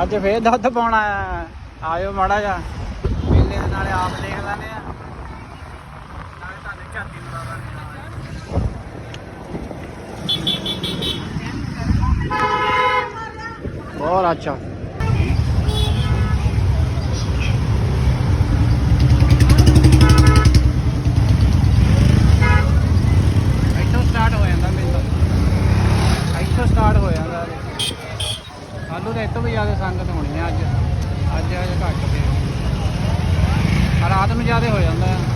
ਅੱਜ ਫੇਰ ਦੁੱਧ ਪਾਉਣਾ ਆਇਓ ਮਾੜਾ ਜਾ ਮੇਲੇ ਦੇ ਨਾਲੇ ਆਪ ਦੇਖ ਲੈਂਦੇ ਆ। ਨਾਲੇ ਤੁਹਾਨੂੰ ਝਾਤੀ ਮਰਾ ਦਾਂਗੇ ਬਹੁਤ ਅੱਛਾ। ਇੱਥੋਂ ਸਟਾਰਟ ਹੋ ਜਾਂਦਾ ਮੇਲਾ। ਇੱਥੋਂ ਸਟਾਰਟ ਹੋ ਜਾਂਦਾ। ਕੱਲ੍ਹ ਤਾਂ ਇੱਥੋਂ ਵੀ ਜ਼ਿਆਦਾ ਸੰਗਤ ਹੋਣੀ ਆ ਅੱਜ। ਅੱਜ ਅੱਜ ਘੱਟ ਤੇ। ਰਾਤ ਨੂੰ ਜ਼ਿਆਦਾ ਹੋ ਜਾਂਦਾ। ਆ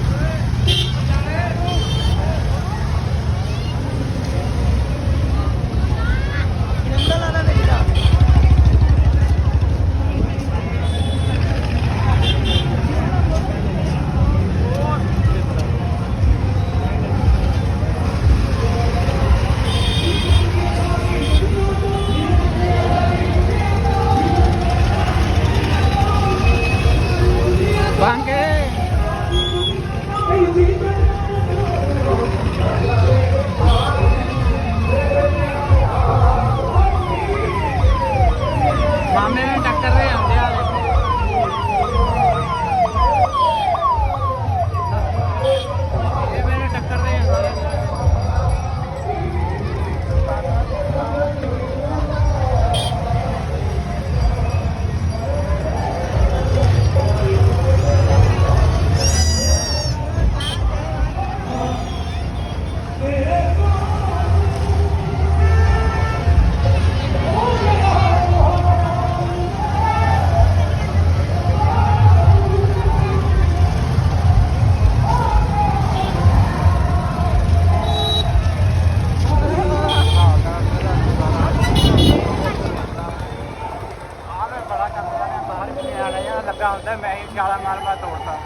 ਲੱਗਾ ਹੁੰਦਾ ਮੈਂ ਹੀ ਛਾਲਾ ਮਾਰ ਮਾਰ ਤੋੜਦਾ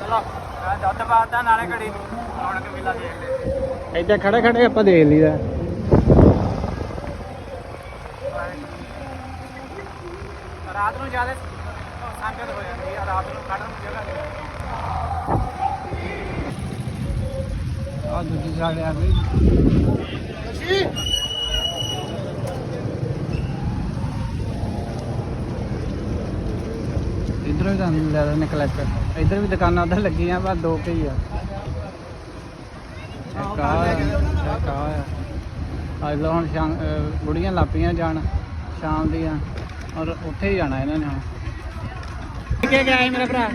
ਚਲੋ ਮੈਂ ਦੁੱਧ ਪਾਦਾ ਨਾਲੇ ਘੜੀ ਰੌਣਕ ਮੇਲਾ ਦੇਖ ਲੈ ਇੱਥੇ ਖੜੇ ਖੜੇ ਆਪਾਂ ਦੇਖ ਲਈਦਾ। ਰਾਤ ਨੂੰ ਜ਼ਿਆਦਾ ਸੰਗਤ ਹੋ ਜਾਂਦੀ ਆ ਰਾਤ ਨੂੰ ਖੜਨ ਨੂੰ ਜਗ੍ਹਾ ਨਹੀਂ ਆ ਦੂਜੀ ਸਾਈਡ ਆ ਗਈ। ਵੀ ਤੁਹਾਨੂੰ ਲੈ ਲੈਣੇ ਕਲੈਕਟਰ ਇਧਰ। ਵੀ ਦੁਕਾਨਾਂ ਉਧਰ ਲੱਗੀਆਂ ਪਰ ਦੋ ਕੇ ਹੀ ਆ। ਅੱਜ ਹੁਣ ਸ਼ਾਮ ਬੁੜੀਆਂ ਲਾਪੀਆਂ ਜਾਣ ਸ਼ਾਮ ਦੀਆਂ। ਔਰ ਉੱਥੇ ਹੀ ਜਾਣਾ ਇਹਨਾਂ ਨੇ ਹੁਣ। ਕਿ ਗਿਆ ਮੇਰਾ ਭਰਾ?